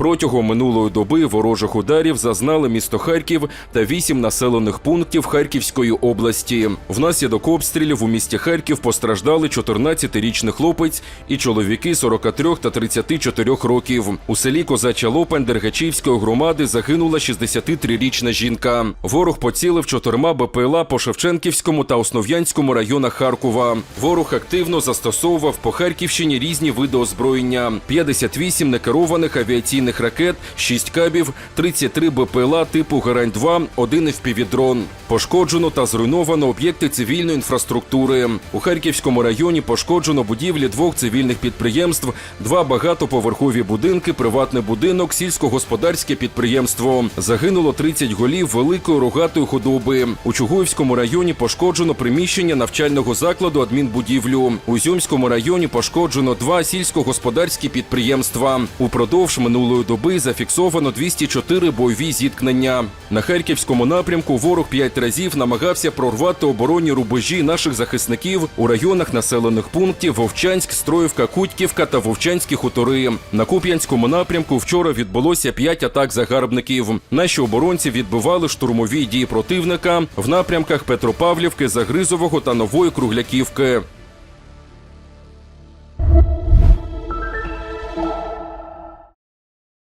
Протягом минулої доби ворожих ударів зазнали місто Харків та вісім населених пунктів Харківської області. Внаслідок обстрілів у місті Харків постраждали 14-річний хлопець і чоловіки 43 та 34 років. У селі Козача Лопань Дергачівської громади загинула 63-річна жінка. Ворог поцілив чотирма БПЛА по Шевченківському та Основ'янському районах Харкова. Ворог активно застосовував по Харківщині різні види озброєння: 58 некерованих авіаційних ракет, 6 кабів, 33 БПЛА типу Гарань-2, один FPV-дрон. Пошкоджено та зруйновано об'єкти цивільної інфраструктури. У Харківському районі пошкоджено будівлі двох цивільних підприємств, два багатоповерхові будинки, приватний будинок, сільськогосподарське підприємство. Загинуло 30 голів великої рогатої худоби. У Чугуївському районі пошкоджено приміщення навчального закладу адмінбудівлю. У Зюмському районі пошкоджено два сільськогосподарські підприємства. Упродовж минулої доби зафіксовано 204 бойові зіткнення. На харківському напрямку ворог п'ять разів намагався прорвати оборонні рубежі наших захисників у районах населених пунктів Вовчанськ, Строївка, Кутьківка та Вовчанські хутори. На Куп'янському напрямку вчора відбулося п'ять атак загарбників. Наші оборонці відбивали штурмові дії противника в напрямках Петропавлівки, Загризового та Нової Кругляківки.